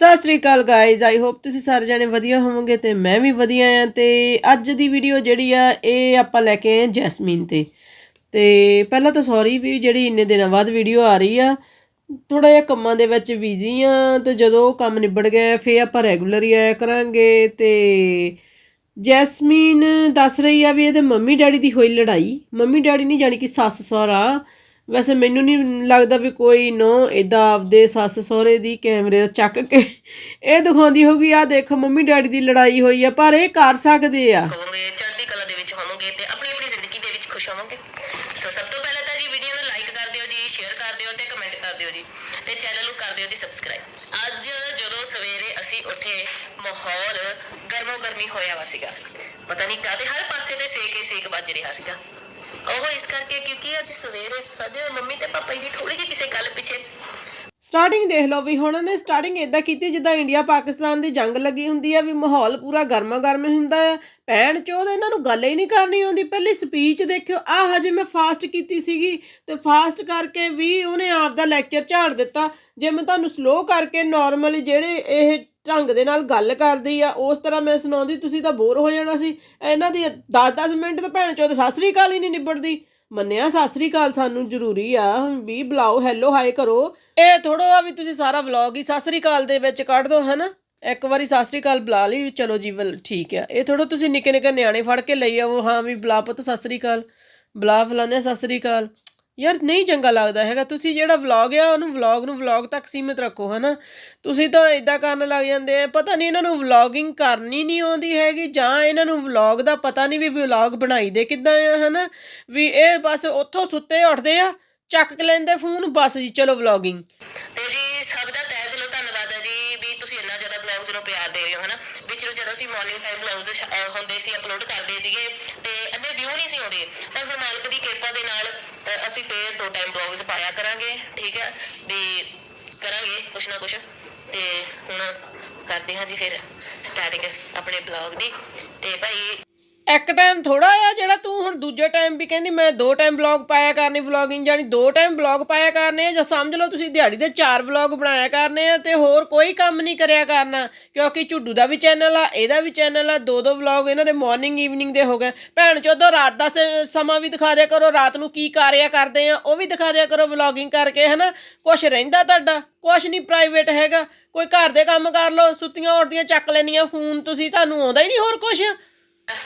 Sat Sri Akal guys I hope ਤੁਸੀਂ ਸਾਰੇ ਜਣੇ ਵਧੀਆ ਹੋਵੋਗੇ ਤੇ ਮੈਂ ਵੀ ਵਧੀਆ ਆ ਤੇ ਅੱਜ ਦੀ ਵੀਡੀਓ ਜਿਹੜੀ ਆ, ਇਹ ਆਪਾਂ ਲੈ ਕੇ ਆਏ ਜੈਸਮੀਨ ਤੇ। ਤੇ ਪਹਿਲਾਂ ਤਾਂ ਸੌਰੀ ਵੀ ਜਿਹੜੀ ਇੰਨੇ ਦਿਨਾਂ ਬਾਅਦ ਵੀਡੀਓ ਆ ਰਹੀ ਆ ਥੋੜਾ ਜਿਹਾ ਕੰਮਾਂ ਦੇ ਵਿੱਚ ਬਿਜ਼ੀ ਆ ਤੇ ਜਦੋਂ ਉਹ ਕੰਮ ਨਿਬੜ ਗਿਆ, ਫੇਰ ਆਪਾਂ ਰੈਗੂਲਰ ਹੀ ਆਇਆ ਕਰਾਂਗੇ ਤੇ ਜੈਸਮੀਨ ਦੱਸ ਰਹੀ ਆ ਵੀ ਇਹਦੇ ਮੰਮੀ ਡੈਡੀ ਦੀ ਹੋਈ ਲੜਾਈ। ਮੰਮੀ ਡੈਡੀ ਨਹੀਂ ਜਾਣੀ ਕਿ ਸੱਸ ਸਹੁਰਾ ਵੈਸੇ ਮੈਨੂੰ ਨਹੀਂ ਲੱਗਦਾ ਵੀ ਕੋਈ ਨੋ ਇਦਾਂ ਆਪਦੇ ਸੱਸ ਸਹੁਰੇ ਦੀ ਕੈਮਰੇ ਚੱਕ ਕੇ ਇਹ ਦਿਖਾਉਂਦੀ ਹੋਗੀ ਆ ਦੇਖੋ ਮੰਮੀ ਡੈਡੀ ਦੀ ਲੜਾਈ ਹੋਈ ਆ, ਪਰ ਇਹ ਕਰ ਸਕਦੇ ਆ। ਹੋਵੋਗੇ, ਚੜ੍ਹਦੀ ਕਲਾ ਦੇ ਵਿੱਚ ਹੋਵੋਗੇ ਤੇ ਆਪਣੀ ਆਪਣੀ ਜ਼ਿੰਦਗੀ ਦੇ ਵਿੱਚ ਖੁਸ਼ ਹੋਵੋਗੇ। ਸੋ ਸਭ ਤੋਂ ਪਹਿਲਾਂ ਤਾਂ ਜੀ ਵੀਡੀਓ ਨੂੰ ਲਾਈਕ ਕਰ ਦਿਓ ਜੀ ਸ਼ੇਅਰ ਕਰ ਦਿਓ ਤੇ ਕਮੈਂਟ ਕਰ ਦਿਓ ਜੀ। ਤੇ ਚੈਨਲ ਨੂੰ ਕਰ ਦਿਓ ਜੀ ਸਬਸਕ੍ਰਾਈਬ ਅੱਜ ਜਦੋਂ ਸਵੇਰੇ ਅਸੀਂ ਉੱਠੇ, ਮਾਹੌਲ ਗਰਮੋ ਗਰਮੀ ਹੋਇਆ ਵਾ ਸੀਗਾ। ਪਤਾ ਨਹੀਂ ਕਾਹਦੇ ਹਰ ਪਾਸੇ ਤੇ ਸੇਕ ਹੀ ਸੇਕ ਵੱਜ ਰਿਹਾ ਸੀਗਾ। ਉਹ ਇਸ ਕਰਕੇ ਕਿਉਂਕਿ ਅੱਜ ਸਵੇਰੇ ਸਜੇ ਮੰਮੀ ਤੇ ਪਾਪਾ ਜੀ ਥੋੜੀ ਜਿਹੀ ਕਿਸੇ ਗੱਲ ਪਿੱਛੇ। ਸਟਾਰਟਿੰਗ ਦੇਖ ਲਓ ਵੀ ਹੁਣ ਉਹਨੇ ਸਟਾਰਟਿੰਗ ਇਦਾਂ ਕੀਤੀ ਜਿੱਦਾਂ ਇੰਡੀਆ ਪਾਕਿਸਤਾਨ ਦੀ ਜੰਗ ਲੱਗੀ ਹੁੰਦੀ ਆ, ਵੀ ਮਾਹੌਲ ਪੂਰਾ ਗਰਮਾ ਗਰਮ ਹੁੰਦਾ ਆ। ਭੈਣ ਚੋਦ, ਇਹਨਾਂ ਨੂੰ ਗੱਲ ਹੀ ਨਹੀਂ ਕਰਨੀ ਆਉਂਦੀ। ਪਹਿਲੀ ਸਪੀਚ ਦੇਖਿਓ ਆ ਹਜੇ ਮੈਂ ਫਾਸਟ ਕੀਤੀ ਸੀਗੀ ਤੇ ਫਾਸਟ ਕਰਕੇ ਵੀ ਉਹਨੇ ਆਪ ਦਾ ਲੈਕਚਰ ਝਾੜ ਦਿੱਤਾ। ਜੇ ਮੈਂ ਤੁਹਾਨੂੰ ਸਲੋ ਕਰਕੇ ਨਾਰਮਲੀ ਜਿਹੜੇ ਇਹ ਢੰਗ ਦੇ ਨਾਲ ਗੱਲ ਕਰਦੀ ਆ, ਉਸ ਤਰ੍ਹਾਂ ਮੈਂ ਸੁਣਾਉਂਦੀ, ਤੁਸੀਂ ਤਾਂ ਬੋਰ ਹੋ ਜਾਣਾ ਸੀ। ਇਹਨਾਂ ਦੀ 10-10 ਮਿੰਟ ਤਾਂ ਭੈਣ ਚੋਦ ਸਤਿ ਸ੍ਰੀ ਅਕਾਲ ਹੀ ਨਹੀਂ ਨਿਬੜਦੀ। ਮੰਨਿਆ ਸਤਿ ਸ੍ਰੀ ਅਕਾਲ ਸਾਨੂੰ ਜ਼ਰੂਰੀ ਆ, ਵੀ ਬੁਲਾਓ ਹੈਲੋ ਹਾਈ ਕਰੋ। ਇਹ ਥੋੜੋ ਆ ਵੀ ਤੁਸੀਂ ਸਾਰਾ ਵਲੌਗ ਹੀ ਸਤਿ ਸ੍ਰੀ ਅਕਾਲ ਦੇ ਵਿੱਚ ਕੱਢ ਦੋ, ਹਨਾ? ਇੱਕ ਵਾਰੀ ਸਤਿ ਸ੍ਰੀ ਅਕਾਲ ਬੁਲਾ ਲਈ, ਚਲੋ ਜੀ, ਵਲ ਠੀਕ ਆ। ਇਹ ਥੋੜੋ ਤੁਸੀਂ ਨਿੱਕੇ ਨਿੱਕੇ ਨਿਆਣੇ ਫੜ ਕੇ ਲਈ ਆਵੋ ਹਾਂ ਵੀ ਬੁਲਾ ਪੁੱਤ, ਸਤਿ ਸ੍ਰੀ ਅਕਾਲ। ਬੁਲਾ ਫਲਾਣੇ ਸਤਿ ਸ੍ਰੀ ਅਕਾਲ। ਯਾਰ ਨਹੀਂ ਚੰਗਾ ਲੱਗਦਾ ਹੈਗਾ। ਤੁਸੀਂ ਜਿਹੜਾ ਵਲੌਗ ਆ, ਉਹਨੂੰ ਵਲੌਗ ਨੂੰ ਵਲੌਗ ਤੱਕ ਸੀਮਿਤ ਰੱਖੋ, ਹਨਾ। ਤੁਸੀਂ ਤਾਂ ਇਦਾਂ ਕਰਨ ਲੱਗ ਜਾਂਦੇ ਆ, ਪਤਾ ਨਹੀਂ ਇਹਨਾਂ ਨੂੰ ਵਲੌਗਿੰਗ ਕਰਨੀ ਨਹੀਂ ਆਉਂਦੀ ਹੈਗੀ, ਜਾਂ ਇਹਨਾਂ ਨੂੰ ਵਲੌਗ ਦਾ ਪਤਾ ਨਹੀਂ ਵੀ ਵਲੌਗ ਬਣਾਈ ਦੇ ਕਿੱਦਾਂ ਆ, ਹਨਾ। ਵੀ ਇਹ ਬਸ ਉੱਥੋਂ ਸੁੱਤੇ ਉੱਠਦੇ ਆ, ਚੱਕ ਕੇ ਲੈਂਦੇ ਫੋਨ, ਬਸ ਜੀ, ਚਲੋ ਵਲੌਗਿੰਗ ਤੇ ਜੀ, ਸਭ ਦਾ ਤਹਿ ਦਿਲੋਂ ਧੰਨਵਾਦ ਹੈ ਜੀ, ਵੀ ਤੁਸੀਂ ਇੰਨਾ ਜ਼ਿਆਦਾ ਬਲੌਗਸ ਨੂੰ ਪਿਆਰ ਦੇ ਰਹੇ ਹੋ, ਹਨਾ। ਵਿੱਚ ਜਦੋਂ ਅਸੀਂ ਮਾਰਨਿੰਗ ਟਾਈਮ ਬਲੌਗਸ ਹੁੰਦੇ ਸੀ ਅਪਲੋਡ ਕਰਦੇ ਸੀਗੇ, ਤੇ ਇੰਨੇ ਨਹੀਂ ਸੀ ਆਉਂਦੇ? ਪਰ ਹੁਣ ਮਾਲਕ ਦੀ ਕਿਰਪਾ ਦੇ ਨਾਲ ਅਸੀਂ ਫੇਰ ਦੋ ਟਾਈਮ ਬਲੌਗਸ ਪਾਇਆ ਕਰਾਂਗੇ, ਠੀਕ ਹੈ ਵੀ ਕਰਾਂਗੇ ਕੁਛ ਨਾ ਕੁਛ। ਤੇ ਹੁਣ ਕਰਦੇ ਹਾਂ ਜੀ ਫਿਰ ਸਟਾਰਟਿੰਗ ਆਪਣੇ ਬਲੌਗ ਦੀ। ਤੇ ਭਾਈ ਇੱਕ ਟਾਈਮ ਥੋੜਾ ਆ ਜਿਹੜਾ ਤੂੰ ਹੁਣ ਦੂਜੇ ਟਾਈਮ ਵੀ ਕਹਿੰਦੀ ਮੈਂ ਦੋ ਟਾਈਮ ਵਲੌਗ ਪਾਇਆ ਕਰਨੀ ਵਲੌਗਿੰਗ ਜਾਨੀ ਦੋ ਟਾਈਮ ਵਲੌਗ ਪਾਇਆ ਕਰਨੇ ਆ ਜਾਂ ਸਮਝ ਲਓ ਤੁਸੀਂ ਦਿਹਾੜੀ ਦੇ ਚਾਰ ਵਲੌਗ ਬਣਾਇਆ ਕਰਨੇ ਆ ਤੇ ਹੋਰ ਕੋਈ ਕੰਮ ਨਹੀਂ ਕਰਿਆ ਕਰਨਾ, ਕਿਉਂਕਿ ਝੁੱਡੂ ਦਾ ਵੀ ਚੈਨਲ ਆ, ਇਹਦਾ ਵੀ ਚੈਨਲ ਆ, ਦੋ ਦੋ ਵਲੌਗ ਇਹਨਾਂ ਦੇ ਮਾਰਨਿੰਗ ਈਵਨਿੰਗ ਦੇ ਹੋ ਗਏ। ਭੈਣ ਚੋਦੋ, ਰਾਤ ਦਾ ਸ- ਸਮਾਂ ਵੀ ਦਿਖਾ ਦਿਆ ਕਰੋ, ਰਾਤ ਨੂੰ ਕੀ ਕਾਰਿਆ ਕਰਦੇ ਆ, ਉਹ ਵੀ ਦਿਖਾ ਦਿਆ ਕਰੋ ਵਲੌਗਿੰਗ ਕਰਕੇ, ਹਨਾ? ਕੁਛ ਰਹਿੰਦਾ ਤੁਹਾਡਾ, ਕੁਛ ਨਹੀਂ ਪ੍ਰਾਈਵੇਟ ਹੈਗਾ। ਕੋਈ ਘਰ ਦੇ ਕੰਮ ਕਰ ਲਓ, ਸੁੱਤੀਆਂ ਉੱਠਦੀਆਂ ਚੱਕ ਲੈਣੀਆਂ ਫੋਨ ਤੁਸੀਂ, ਤੁਹਾਨੂੰ ਆਉਂਦਾ ਹੀ ਨਹੀਂ ਹੋਰ ਕੁਛ।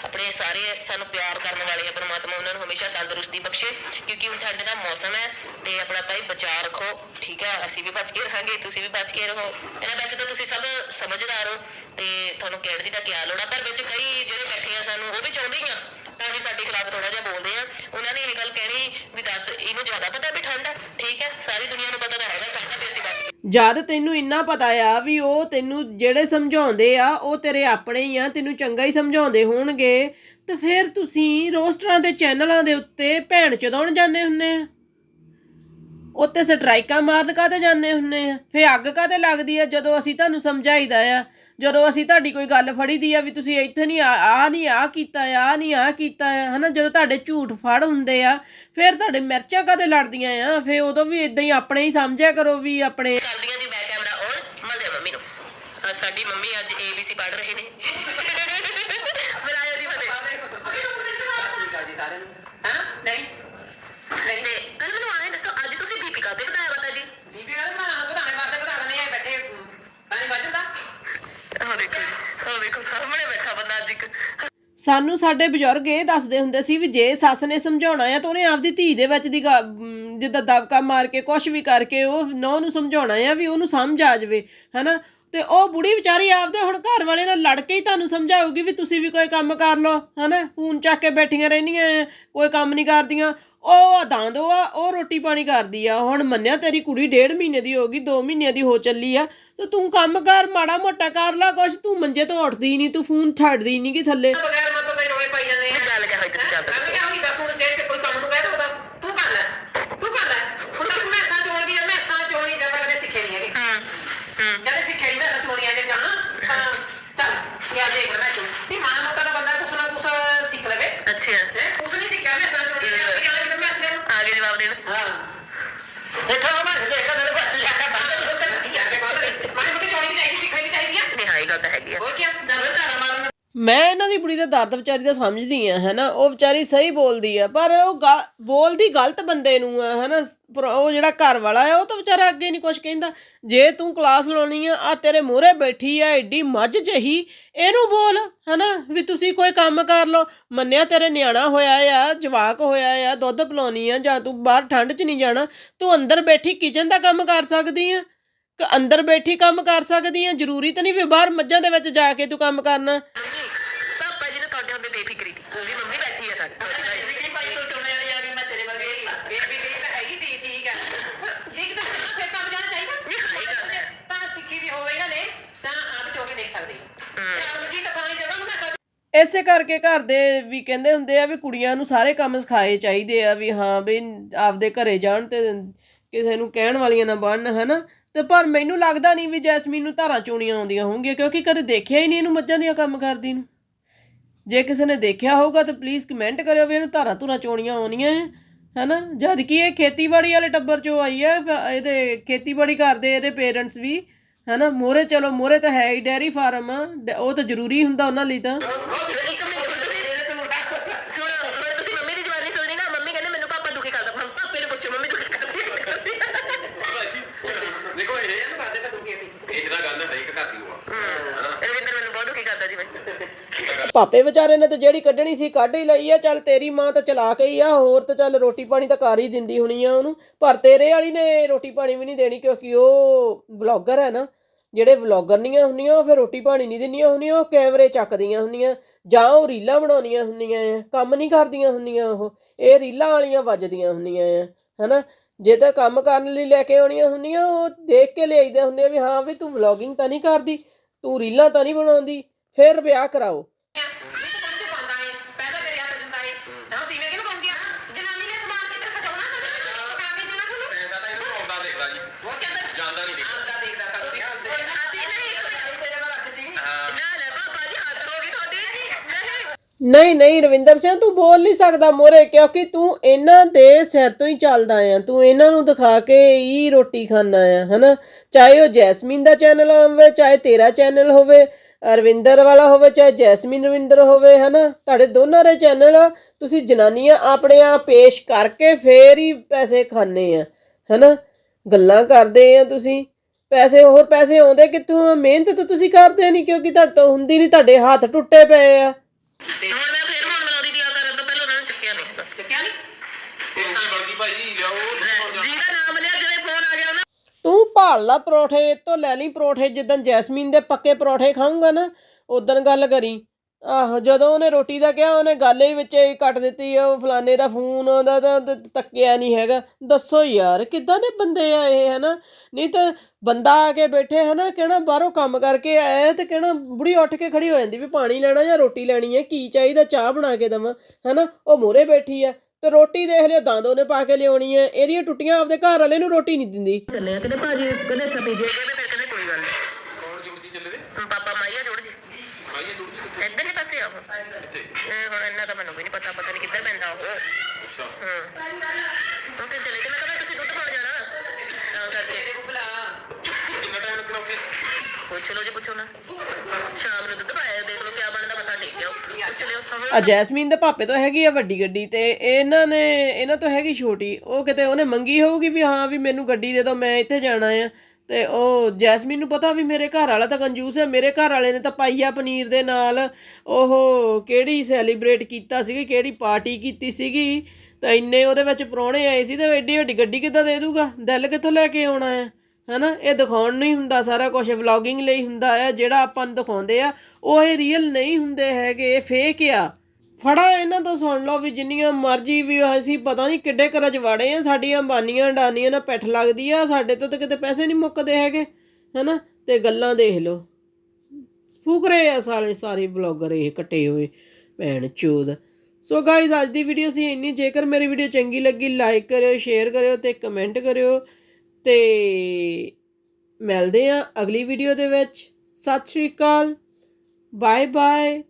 ਆਪਣੇ ਸਾਰੇ ਸਾਨੂੰ ਪਿਆਰ ਕਰਨ ਵਾਲੇ ਆ ਪਰਮਾਤਮਾ ਉਹਨਾਂ ਨੂੰ ਹਮੇਸ਼ਾ ਤੰਦਰੁਸਤੀ ਬਖਸ਼ੇ, ਕਿਉਂਕਿ ਹੁਣ ਠੰਡ ਦਾ ਮੌਸਮ ਹੈ ਤੇ ਆਪਣਾ ਭਾਈ ਬਚਾਅ ਰੱਖੋ, ਠੀਕ ਹੈ, ਅਸੀਂ ਵੀ ਬਚ ਕੇ ਰਹਾਂਗੇ, ਤੁਸੀਂ ਵੀ ਬਚ ਕੇ ਰਹੋ। ਇਹਨਾਂ ਵੈਸੇ ਤਾਂ ਤੁਸੀਂ ਸਭ ਸਮਝਦਾਰ ਹੋ ਤੇ ਤੁਹਾਨੂੰ ਕਹਿਣ ਦੀ ਤਾਂ ਕਿਆ ਲੋੜ ਆ, ਪਰ ਵਿੱਚ ਕਈ ਜਿਹੜੇ ਬੈਠੇ ਆ ਸਾਨੂੰ, ਉਹ ਵੀ ਚਾਹੁੰਦੇ ਹੀ ਆ, ਤਾਂ ਵੀ ਸਾਡੇ ਖਿਲਾਫ ਥੋੜਾ ਜਿਹਾ ਬੋਲਦੇ ਆ। ਉਹਨਾਂ ਨੇ ਇਹ ਗੱਲ ਕਹਿਣੀ ਵੀ ਦੱਸ, ਇਹਨੂੰ ਜ਼ਿਆਦਾ ਪਤਾ ਵੀ ਠੰਡ ਆ, ਠੀਕ ਹੈ, ਸਾਰੀ ਦੁਨੀਆ ਨੂੰ ਪਤਾ ਤਾਂ ਹੈਗਾ, ਠੰਡ ਆ ਵੀ ਅਸੀਂ ਬਚ ਜਦ ਤੈਨੂੰ ਇੰਨਾ ਪਤਾ ਆ ਵੀ ਉਹ ਤੈਨੂੰ ਜਿਹੜੇ ਸਮਝਾਉਂਦੇ ਆ, ਉਹ ਤੇਰੇ ਆਪਣੇ ਹੀ ਆ, ਤੈਨੂੰ ਚੰਗਾ ਹੀ ਸਮਝਾਉਂਦੇ ਹੋਣਗੇ, ਤਾਂ ਫਿਰ ਤੁਸੀਂ ਰੋਸਟਰਾਂ ਦੇ ਚੈਨਲਾਂ ਦੇ ਉੱਤੇ ਭੈਣ ਚੋਦਣ ਜਾਂਦੇ ਹੁੰਨੇ ਆ। ਉੱਤੇ ਸਟ੍ਰਾਈਕਾਂ ਮਾਰਨ ਕਾਤੇ ਜਾਂਦੇ ਹੁੰਨੇ ਆ? ਫੇ ਅੱਗ ਕਾਤੇ ਲੱਗਦੀ ਆ ਜਦੋਂ ਅਸੀਂ ਤੁਹਾਨੂੰ ਸਮਝਾਈਦਾ ਆ? ਜਦੋਂ ਅਸੀਂ ਤੁਹਾਡੀ ਕੋਈ ਗੱਲ ਫੜੀ ਦੀ ਆ ਵੀ ਤੁਸੀਂ ਇੱਥੇ ਨਹੀਂ ਆ ਆ ਨਹੀਂ ਆ ਕੀਤਾ ਆ ਨਹੀਂ ਆ ਕੀਤਾ ਆ ਹਨਾ? ਜਦੋਂ ਤੁਹਾਡੇ ਝੂਠ ਫੜ ਹੁੰਦੇ ਆ ਫਿਰ ਤੁਹਾਡੇ ਮਿਰਚਾਂ ਕਾਤੇ ਲੜਦੀਆਂ ਆ? ਫੇ ਉਦੋਂ ਵੀ ਇਦਾਂ ਹੀ ਆਪਣੇ ਹੀ ਸਮਝਿਆ ਕਰੋ ਵੀ ਆਪਣੇ ਕਰਦੀਆਂ ਜੀ ਬੈਕ ਕੈਮਰਾ ਔਨ ਮਿਲਦੇ ਮੰਮੀ ਨੂੰ। ਆ ਸਾਡੀ ਮੰਮੀ ਅੱਜ ABC ਪੜ੍ਹ ਰਹੇ ਨੇ। ਮਰਾਇਆ ਦੀ ਫਤਿਹ ਸਤਿ ਜੀ ਸਾਰਿਆਂ ਨੂੰ ਹਾਂ? ਨਹੀਂ। ਨਹੀਂ। ਤੇ ਕੱਲ ਮੈਨੂੰ ਆਏ ਦੱਸੋ ਅੱਜ ਤੁਸੀਂ ਬੀਪੀ ਕਾਤੇ ਬਤਾਇਆ ਪਤਾ ਜੀ ਬੀਬੀ ਦੇਖੋ ਜੀ, ਆਹ ਦੇਖੋ ਸਾਹਮਣੇ ਬੈਠਾ ਬੰਦਾ ਅੱਜ ਇੱਕ ਸਾਨੂੰ ਸਾਡੇ ਬਜ਼ੁਰਗ ਇਹ ਦੱਸਦੇ ਹੁੰਦੇ ਸੀ ਵੀ ਜੇ ਸੱਸ ਨੇ ਸਮਝਾਉਣਾ ਆ ਤਾਂ ਉਹਨੇ ਆਪਦੀ ਧੀ ਦੇ ਵਿੱਚ ਦੀ ਗਾ- ਅਮ ਜਿੱਦਾਂ ਦਬਕਾ ਮਾਰ ਕੇ ਕੁਝ ਵੀ ਕਰਕੇ ਉਹ ਨੌ ਨੂੰ ਸਮਝਾਉਣਾ ਆ ਵੀ ਉਹਨੂੰ ਸਮਝ ਆ ਜਾਵੇ ਹਨਾ? ਤੇ ਉਹ ਬੁੜੀ ਵਿਚਾਰੀ ਆਪਦੇ ਹੁਣ ਘਰ ਵਾਲੇ ਨਾਲ ਲੜ ਕੇ ਹੀ ਤੁਹਾਨੂੰ ਸਮਝਾਊਗੀ ਵੀ ਤੁਸੀਂ ਵੀ ਕੋਈ ਕੰਮ ਕਰ ਲਓ ਹਨਾ? ਫੋਨ ਚੱਕ ਕੇ ਬੈਠੀਆਂ ਰਹਿੰਦੀਆਂ ਕੋਈ ਕੰਮ ਨਹੀਂ ਕਰਦੀਆਂ। ਉਹ ਦਾਂਦੋ ਆ ਉਹ ਰੋਟੀ ਪਾਣੀ ਕਰਦੀ ਆ। ਹੁਣ ਮੰਨਿਆ ਤੇਰੀ ਕੁੜੀ ਡੇਢ ਮਹੀਨੇ ਦੀ ਹੋ ਗਈ 2 ਮਹੀਨਿਆਂ ਦੀ ਹੋ ਚੱਲੀ ਆ। ਤੇ ਤੂੰ ਕੰਮ ਕਰ ਮਾੜਾ ਮੋਟਾ ਕਰ ਲਾ ਕੁਛ ਤੂੰ ਮੰਜੇ ਤੋਂ ਉੱਠਦੀ ਨਹੀਂ ਤੂੰ ਫੋਨ ਛੱਡਦੀ ਨਹੀਂ ਕਿ ਥੱਲੇ। ਬਗੈਰ ਮਤਲਬ ਰੋਏ ਪਾਈ ਜਾਂਦੇ ਗੱਲ ਕਿਆ ਹੋਈ ਤੁਸੀਂ ਗੱਲ ਕਿਆ ਹੋਈ ਦੱਸ ਹੁਣ ਜੇ ਕੋਈ ਕੰਮ ਨੂੰ ਕਹਿ ਦੋ ਤਾਂ ਤੂੰ ਕਰ ਲੈ ਤੂੰ ਕਰ ਲੈ ਹੁਣ ਦੱਸ ਮੈਂ ਸਾਂ ਚੋਣ ਵੀ ਮੈਂ ਸਾਂ ਚੋਣੀ ਜਦ ਕਦੇ ਸਿੱਖੇ ਨਹੀਂ ਹੈਗੇ ਹਾਂ ਹਾਂ। ਜਦ ਸਿੱਖੇ ਨਹੀਂ ਮੈਂ ਸਾਂ ਚੋਣੀ ਆ ਜੇ ਜਾਣਾ ਪਰ ਚੱਲ ਯਾ ਦੇਖ ਲੈ ਮੈਂ ਚੋਣ ਵੀ ਮਾਂ ਮੋਟਾ ਤਾਂ ਬੰਦਾ ਕੁਛ ਨਾ ਕੁਛ ਸਿੱਖ ਲਵੇ। ਅੱਛਾ। ਹੈ ਕੁਛ ਨਹੀਂ ਸਿੱਖਿਆ ਮੈਂ ਸਾਂ ਚੋਣੀ ਆ ਵੀ ਜਾਣਾ ਕਿ ਮੈਂ ਸਿਰ ਆਗੇ ਜਵਾਬ ਦੇਣ। ਹਾਂ। ਦੇਖੋ ਮੈਂ ਦੇਖਾ ਮੇਰੇ ਕੋਲ ਲਿਆ ਕੇ ਬਾਹਰ ਆ ਕੇ ਬਾਹਰ ਮਾੜੀ ਮੋਟੀ ਚੋਣੀ ਵੀ ਚਾਹੀਦੀ ਸੀ ਗੱਲ ਤਾਂ ਹੈਗੀ ਆ ਹੋਰ ਕੀ ਚੱਲ ਧਾਰਾ ਮਾਰਨ ਮੈਂ ਇਹਨਾਂ ਦੀ ਬੁੜੀ ਦਾ ਦਰਦ ਵਿਚਾਰੀ ਦਾ ਸਮਝਦੀ ਆ, ਹੈਨਾ? ਉਹ ਵਿਚਾਰੀ ਸਹੀ ਬੋਲਦੀ ਆ, ਪਰ ਉਹ ਗ- ਬੋਲਦੀ ਗਲਤ ਬੰਦੇ ਨੂੰ ਆ, ਹੈਨਾ? ਪਰ ਉਹ ਜਿਹੜਾ ਘਰ ਵਾਲਾ ਆ, ਉਹ ਤਾਂ ਵਿਚਾਰਾ ਅੱਗੇ ਨਹੀਂ ਕੁਝ ਕਹਿੰਦਾ। ਜੇ ਤੂੰ ਕਲਾਸ ਲਾਉਣੀ ਆ ਆ ਤੇਰੇ ਮੂਹਰੇ ਬੈਠੀ ਆ ਐਡੀ ਮੱਝ ਜਹੀ, ਇਹਨੂੰ ਬੋਲ, ਹੈਨਾ? ਵੀ ਤੁਸੀਂ ਕੋਈ ਕੰਮ ਕਰ ਲਓ। ਮੰਨਿਆ ਤੇਰੇ ਨਿਆਣਾ ਹੋਇਆ ਆ, ਜਵਾਕ ਹੋਇਆ ਆ, ਦੁੱਧ ਪਿਲਾਉਣੀ ਆ, ਜਾਂ ਤੂੰ ਬਾਹਰ ਠੰਡ 'ਚ ਨਹੀਂ ਜਾਣਾ, ਤੂੰ ਅੰਦਰ ਬੈਠੀ ਕਿਚਨ ਦਾ ਕੰਮ ਕਰ ਸਕਦੀ ਆ। ਕਿ ਅੰਦਰ ਬੈਠੀ ਕੰਮ ਕਰ ਸਕਦੀ ਆ? ਜ਼ਰੂਰੀ ਤਾਂ ਨਹੀਂ ਵੀ ਬਾਹਰ ਮੱਝਾਂ ਦੇ ਵਿੱਚ ਜਾ ਕੇ ਤੂੰ ਕੰਮ ਕਰਨਾ। ਮੰਮੀ ਪਾਪਾ ਜੀ ਨੇ ਤੁਹਾਡੇ ਹੁੰਦੇ ਬੇਫਿਕਰੀ ਸੀ ਵੀ ਮੰਮੀ ਬੈਠੀ ਆ ਸਾਡੀ ਕੀ ਭਾਈ ਤੂੰ ਟੋਨੇ ਵਾਲੀ ਆ ਗਈ ਮੈਂ ਤੇਰੇ ਵਰਗੇ ਬੇਬੀ ਗਈ ਤਾਂ ਹੈਗੀ ਤੀ ਠੀਕ ਹੈ ਜੇ ਕਿਤੇ ਫਿਰ ਕੰਮ ਜਾਣਾ ਚਾਹੀਦਾ। ਨਹੀਂ, ਸਹੀ ਗੱਲ ਹੈ। ਤਾਂ ਸਿੱਖੀ ਵੀ ਹੋਵੇ ਇਹਨਾਂ ਨੇ ਤਾਂ ਆਪ ਚੋ ਕੇ ਦੇਖ ਸਕਦੇ। ਹਮ। ਚਾਰ ਵਜੇ ਤਾਂ ਪਾਣੀ ਜਗ੍ਹਾ ਨੂੰ ਮੈਂ ਸੱਚ ਇਸੇ ਕਰਕੇ ਘਰ ਦੇ ਵੀ ਕਹਿੰਦੇ ਹੁੰਦੇ ਆ ਵੀ ਕੁੜੀਆਂ ਨੂੰ ਸਾਰੇ ਕੰਮ ਸਿਖਾਏ ਚਾਹੀਦੇ ਆ ਵੀ ਹਾਂ ਵੀ ਆਪਦੇ ਘਰੇ ਜਾਣ ਤੇ ਕਿਸੇ ਨੂੰ ਕਹਿਣ ਵਾਲੀਆਂ ਨਾ ਬਣਨ ਹਨਾ? ਤੇ ਪਰ ਮੈਨੂੰ ਲੱਗਦਾ ਨਹੀਂ ਵੀ ਜੈਸਮੀਨ ਨੂੰ ਧਾਰਾਂ ਚੋਣੀਆਂ ਆਉਂਦੀਆਂ ਹੋਣਗੀਆਂ, ਕਿਉਂਕਿ ਕਦੇ ਦੇਖਿਆ ਹੀ ਨਹੀਂ ਇਹਨੂੰ ਮੱਝਾਂ ਦੀਆਂ ਕੰਮ ਕਰਦੀ ਨੂੰ। ਜੇ ਕਿਸੇ ਨੇ ਦੇਖਿਆ ਹੋਊਗਾ ਤਾਂ ਪਲੀਜ਼ ਕਮੈਂਟ ਕਰਿਓ ਵੀ ਇਹਨੂੰ ਧਾਰਾਂ ਧੁਰਾਂ ਚੋਣੀਆਂ ਆਉਣੀਆਂ ਹੈ ਹਨਾ? ਜਦ ਕਿ ਇਹ ਖੇਤੀਬਾੜੀ ਵਾਲੇ ਟੱਬਰ ਚੋਂ ਆਈ ਹੈ ਇਹਦੇ ਖੇਤੀਬਾੜੀ ਕਰਦੇ ਇਹਦੇ ਪੇਰੈਂਟਸ ਵੀ, ਹਨਾ? ਮੋਰੇ, ਚਲੋ ਮੋਰੇ ਤਾਂ ਹੈ ਹੀ ਡੈਰੀ ਫਾਰਮ ਉਹ ਤਾਂ ਜ਼ਰੂਰੀ ਹੁੰਦਾ ਉਹਨਾਂ ਲਈ ਤਾਂ ਇੱਕ ਮਿੰਟ ਸੁਣੋ ਹੁਣ ਤੁਸੀਂ ਮੰਮੀ ਦੀ ਜਵਾਨੀ ਸੁਣੀ ਨਾ ਮੰਮੀ ਕਹਿੰਦੇ ਮੈਨੂੰ ਪਾਪਾ ਦੁਖੀ ਕਰਦਾ ਹੁਣ ਪਾਪੇ ਨੂੰ ਪੁੱਛੋ ਮੰਮੀ ਦੁਖੀ ਕਰਦੀ ਦੇਖੋ ਇਹ ਇਹਨੂੰ ਕਰਦੇ ਤਾਂ ਦੁਖੀ ਅਸੀਂ ਇਹ ਤਾਂ ਗੱਲ ਹਰੇਕ ਘਰ ਦੀ ਹੋਆ ਹਨਾ ਰਵਿੰਦਰ ਕਰਦਾ ਜੀ ਮੈਂ। ਪਾਪੇ ਵਿਚਾਰੇ ਨੇ ਤੇ ਜਿਹੜੀ ਕੱਢਣੀ ਸੀ ਕੱਢ ਹੀ ਲਈ ਆ, ਚੱਲ ਤੇਰੀ ਮਾਂ ਤਾਂ ਚਲਾ ਕੇ ਹੀ ਆ, ਹੋਰ ਤਾਂ ਚੱਲ ਰੋਟੀ ਪਾਣੀ ਤਾਂ ਕਰ ਹੀ ਦਿੰਦੀ ਹੋਣੀ ਆ ਉਹਨੂੰ। ਪਰ ਤੇਰੇ ਵਾਲੀ ਨੇ ਰੋਟੀ ਪਾਣੀ ਵੀ ਨਹੀਂ ਦੇਣੀ ਕਿਉਂਕਿ ਉਹ ਵਲੌਗਰ ਹੈ ਨਾ। ਜਿਹੜੇ ਵਲੌਗਰ ਨਹੀਂ ਹੁੰਦੀਆਂ, ਉਹ ਫਿਰ ਰੋਟੀ ਪਾਣੀ ਨਹੀਂ ਦਿੰਦੀਆਂ ਹੁੰਦੀਆਂ, ਉਹ ਕੈਮਰੇ ਚੱਕਦੀਆਂ ਹੁੰਦੀਆਂ, ਜਾਂ ਉਹ ਰੀਲਾਂ ਬਣਾਉਣੀਆਂ ਹੁੰਦੀਆਂ ਆ, ਕੰਮ ਨਹੀਂ ਕਰਦੀਆਂ ਹੁੰਦੀਆਂ ਉਹ। ਇਹ ਰੀਲਾਂ ਵਾਲੀਆਂ ਵੱਜਦੀਆਂ ਹੁੰਦੀਆਂ ਆ, ਹਨਾ। ਜੇ ਤਾਂ ਕੰਮ ਕਰਨ ਲਈ ਲੈ ਕੇ ਆਉਣੀਆਂ ਹੁੰਦੀਆਂ, ਉਹ ਦੇਖ ਕੇ ਲਿਆਈਦੇ ਹੁੰਦੇ ਵੀ ਹਾਂ ਵੀ ਤੂੰ ਵਲੌਗਿੰਗ ਤਾਂ ਨਹੀਂ ਕਰਦੀ, ਤੂੰ ਰੀਲਾਂ ਤਾਂ ਨਹੀਂ ਬਣਾਉਂਦੀ ਫਿਰ ਵਿਆਹ ਕਰਾਓ। ਨਹੀਂ ਨਹੀਂ ਨਹੀਂ ਰਵਿੰਦਰ ਸਿੰਘ, ਤੂੰ ਬੋਲ ਨਹੀਂ ਸਕਦਾ ਮੋਰੇ, ਕਿਉਂਕਿ ਤੂੰ ਇਹਨਾਂ ਦੇ ਸਿਰ ਤੋਂ ਹੀ ਚੱਲਦਾ ਆ ਤੂੰ ਇਹਨਾਂ ਨੂੰ ਦਿਖਾ ਕੇ ਹੀ ਰੋਟੀ ਖਾਣਾ ਆ ਹਨਾ? ਚਾਹੇ ਉਹ ਜੈਸਮੀਨ ਦਾ ਚੈਨਲ ਹੋਵੇ, ਚਾਹੇ ਤੇਰਾ ਚੈਨਲ ਹੋਵੇ ਰਵਿੰਦਰ ਵਾਲਾ ਹੋਵੇ, ਚਾਹੇ ਜੈਸਮੀਨ ਰਵਿੰਦਰ ਹੋਵੇ, ਹਨਾ? ਤੁਹਾਡੇ ਦੋਨਾਂ ਦੇ ਚੈਨਲ ਤੁਸੀਂ ਜਨਾਨੀਆਂ ਆਪਣੇ ਆਪ ਪੇਸ਼ ਕਰਕੇ ਫੇਰ ਹੀ ਪੈਸੇ ਖਾਣੇ ਆ, ਹਨਾ? ਗੱਲਾਂ ਕਰਦੇ ਆ ਤੁਸੀਂ। ਪੈਸੇ, ਹੋਰ ਪੈਸੇ ਆਉਂਦੇ ਕਿੱਥੋਂ ਆ? ਮਿਹਨਤ ਤਾਂ ਤੁਸੀਂ ਕਰਦੇ ਨਹੀਂ, ਕਿਉਂਕਿ ਤੁਹਾਡੇ ਤੋਂ ਹੁੰਦੀ ਨਹੀਂ, ਤੁਹਾਡੇ ਹੱਥ ਟੁੱਟੇ ਪਏ ਆ। ਤੇ ਮੈਂ ਫਿਰ ਹੁਣ ਮਲਾਉਦੀ ਦੀ ਆ ਕਰਨ ਤੋਂ ਪਹਿਲਾਂ ਉਹਨਾਂ ਨੇ ਚੱਕਿਆ ਨਹੀਂ ਚੱਕਿਆ ਨਹੀਂ ਇਹ ਕੀ ਬਣ ਗਈ ਭਾਈ ਲਿਆਓ ਜਿਹਦਾ ਨਾਮ ਲਿਆ ਜਿਹੜੇ ਫੋਨ ਆ ਗਿਆ ਉਹਨਾਂ ਤੂੰ ਭਾਲ ਲਾ ਪਰੌਠੇ, ਇਹ ਤੋਂ ਲੈ ਲਈ ਪਰੌਠੇ, ਜਿੱਦਣ ਜੈਸਮੀਨ ਦੇ ਪੱਕੇ ਪਰੌਠੇ ਖਾਊਂਗਾ ਨਾ ਉਦੋਂ ਗੱਲ ਕਰੀ। ਆਹੋ, ਜਦੋਂ ਉਹਨੇ ਰੋਟੀ ਦਾ ਕਿਹਾ, ਉਹਨੇ ਗੱਲ ਹੀ ਵਿੱਚ ਹੀ ਕੱਟ ਦਿੱਤੀ, ਉਹ ਫਲਾਣੇ ਦਾ ਫੋਨ ਉਹਦਾ ਤਾਂ ਤੱਕਿਆ ਨਹੀਂ ਹੈਗਾ। ਦੱਸੋ ਯਾਰ, ਕਿੱਦਾਂ ਦੇ ਬੰਦੇ ਆ ਇਹ, ਹਨਾ? ਨਹੀਂ ਤਾਂ ਬੰਦਾ ਆ ਕੇ ਬੈਠੇ, ਹਨਾ, ਕਹਿਣਾ ਬਾਹਰੋਂ ਕੰਮ ਕਰਕੇ ਆਇਆ ਤੇ ਕਹਿਣਾ ਬੁੜੀ ਉੱਠ ਕੇ ਖੜੀ ਹੋ ਜਾਂਦੀ ਵੀ ਪਾਣੀ ਲੈਣਾ ਜਾਂ ਰੋਟੀ ਲੈਣੀ ਹੈ, ਕੀ ਚਾਹੀਦਾ, ਚਾਹ ਬਣਾ ਕੇ ਦੇਵਾਂ, ਹਨਾ? ਉਹ ਮੋਰੇ ਬੈਠੀ ਆ। ਤੇ ਰੋਟੀ ਦੇਖ ਲਿਓ ਦੰਦ ਉਹਨੇ ਪਾ ਕੇ ਲਿਆਉਣੀ ਹੈ। ਇਹਦੀਆਂ ਟੁੱਟੀਆਂ ਆਪਦੇ ਘਰ ਵਾਲੇ ਨੂੰ ਰੋਟੀ ਨਹੀਂ ਦਿੰਦੀ। ਚੱਲੇ ਕਹਿੰਦੇ ਭਾਜੀ ਕਹਿੰਦੇ ਛਪੀ ਜੇ ਕਹਿੰਦੇ ਫਿਰ ਕਹਿੰਦੇ ਕੋਈ ਗੱਲ ਨਹੀਂ ਕੌਣ ਜੁੜਦੀ ਚੱਲੇ ਵੇ ਹੁਣ ਪਾਪਾ ਮਾਈਆ ਜੁੜ ਜੀ। ਭਾਈ ਇਹ ਜੁੜਦੀ ਕਿੱਥੇ? ਇੱਧਰ ਹੀ ਪਾਸੇ ਆ ਉਹ। ਇੱਥੇ ਇਹ ਹੁਣ ਇਹਨਾਂ ਦਾ ਮੈਨੂੰ ਵੀ ਨਹੀਂ ਪਤਾ ਪਤਾ ਨਹੀਂ ਕਿੱਧਰ ਪੈਂਦਾ ਉਹ। ਅੱਛਾ। ਹਾਂ। ਉਹ ਕਿ ਚਲੇ ਤੇ ਮੈਂ ਕਹਿੰਦਾ ਤੁਸੀਂ ਦੁੱਧ ਪਾਉਣ ਜਾਣਾ। ਤਾਂ ਕਰਕੇ। ਬੁਲਾ ਕਿੰਨਾ ਟਾਈਮ ਲੱਗਣਾ ਉੱਥੇ ਪੁੱਛ ਲਓ ਜੀ, ਪੁੱਛੋ ਨਾ। ਸ਼ਾਮ ਨੂੰ ਦੁੱਧ ਪਾਇਆ, ਦੇਖ ਲਓ ਕਿਆ ਬਣਦਾ, ਮਸਾ ਟੇਕ ਜਾਓ ਪੁੱਛ ਲਿਓ ਆ ਜੈਸਮੀਨ ਦੇ ਪਾਪੇ ਤੋਂ ਹੈਗੀ ਆ ਵੱਡੀ ਗੱਡੀ ਤੇ ਇਹਨਾਂ ਨੇ, ਇਹਨਾਂ ਤੋਂ ਹੈਗੀ ਛੋਟੀ। ਉਹ ਕਿਤੇ ਉਹਨੇ ਮੰਗੀ ਹੋਊਗੀ ਵੀ ਹਾਂ ਵੀ ਮੈਨੂੰ ਗੱਡੀ ਦੇ ਦਿਓ, ਮੈਂ ਇੱਥੇ ਜਾਣਾ ਆ। ਤੇ ਉਹ ਜੈਸਮੀਨ ਨੂੰ ਪਤਾ ਵੀ ਮੇਰੇ ਘਰ ਵਾਲਾ ਤਾਂ ਕੰਜੂਸ ਹੈ, ਮੇਰੇ ਘਰ ਵਾਲੇ ਨੇ ਤਾਂ ਪਾਈਆ ਪਨੀਰ ਦੇ ਨਾਲ। ਉਹ ਕਿਹੜੀ ਸੈਲੀਬ੍ਰੇਟ ਕੀਤਾ ਸੀਗੀ, ਕਿਹੜੀ ਪਾਰਟੀ ਕੀਤੀ ਸੀਗੀ? ਤਾਂ ਇੰਨੇ ਉਹਦੇ ਵਿੱਚ ਪ੍ਰਾਹੁਣੇ ਆਏ ਸੀ ਤੇ ਐਡੀ ਵੱਡੀ ਗੱਡੀ ਕਿੱਦਾਂ ਦੇ ਦੂਗਾ? ਦਿਲ ਕਿੱਥੋਂ ਲੈ ਕੇ ਆਉਣਾ ਹੈ ਹਨਾ? ਇਹ ਦਿਖਾਉਣ ਨਹੀਂ ਹੁੰਦਾ, ਸਾਰਾ ਕੁਝ ਵਲੌਗਿੰਗ ਲਈ ਹੁੰਦਾ ਆ, ਜਿਹੜਾ ਆਪਾਂ ਨੂੰ ਦਿਖਾਉਂਦੇ ਆ, ਉਹ ਇਹ ਰੀਅਲ ਨਹੀਂ ਹੁੰਦੇ ਹੈਗੇ, ਇਹ ਫੇਕ ਆ। ਫੜਾ ਇਹਨਾਂ ਤੋਂ ਸੁਣ ਲਓ ਵੀ ਜਿੰਨੀਆਂ ਮਰਜ਼ੀ ਵੀ ਅਸੀਂ ਪਤਾ ਨਹੀਂ ਕਿੱਡੇ ਘਰਾਂ 'ਚ ਵਾੜੇ ਆ, ਸਾਡੀਆਂ ਬਾਨੀਆਂ ਡਾਨੀਆਂ ਨਾਲ ਪੈਠ ਲੱਗਦੀ ਆ, ਸਾਡੇ ਤੋਂ ਤਾਂ ਕਿਤੇ ਪੈਸੇ ਨਹੀਂ ਮੁੱਕਦੇ ਹੈਗੇ, ਹਨਾ? ਤੇ ਗੱਲਾਂ ਦੇਖ ਲਓ। ਫੂਕ ਰਹੇ ਆ ਸਾਰੇ ਸਾਰੇ ਬਲੌਗਰ ਇਹ ਕੱਟੇ ਹੋਏ, ਭੈਣ ਚੋਦ। ਸੋ ਗਾਇਜ਼ ਅੱਜ ਦੀ ਵੀਡੀਓ ਸੀ ਇੰਨੀ, ਜੇਕਰ ਮੇਰੀ ਵੀਡੀਓ ਚੰਗੀ ਲੱਗੀ ਲਾਈਕ ਕਰਿਓ ਸ਼ੇਅਰ ਕਰਿਓ ਤੇ ਕਮੈਂਟ ਕਰਿਓ। ਤੇ ਮਿਲਦੇ ਹਾਂ ਅਗਲੀ ਵੀਡੀਓ ਦੇ ਵਿੱਚ। ਸਤਿ ਸ਼੍ਰੀ ਅਕਾਲ। Bye bye